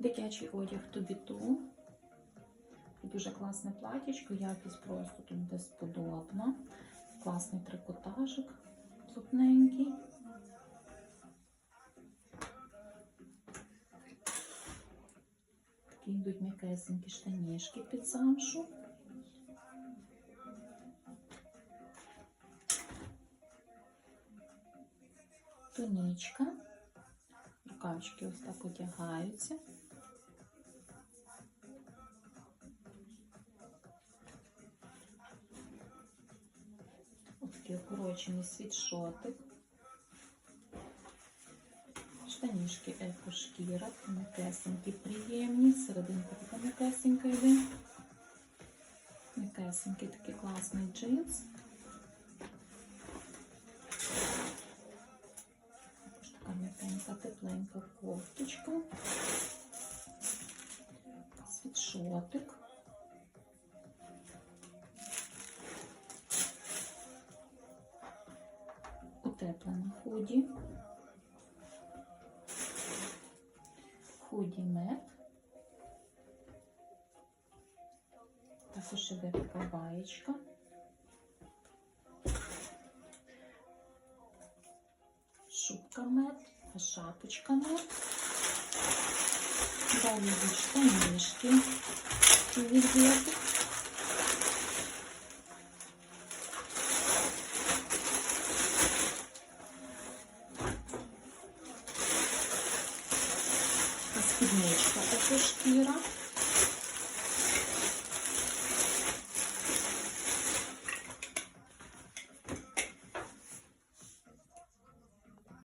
Дитячий одяг Тубіту. Дуже класне платічко, якість просто тут безподобна. Класний трикотажик, плотненький. Такі йдуть м'якесенькі штанішки під замшу. Тунічка. Рукавички ось так одягаються. Такий укорочений світшотик. Штанішки екошкіра, м'якесенькі, приємні, серединка така м'якесенька йде. М'якесенький такий класний джинс. Така м'якенька, тепленька кофточка. Світшотик. Утеплена худі. Худі мед. Також іде така баєчка. Шубка мед, шапочка мед. Далі штанішки. Візити. Спідничка така шкіра.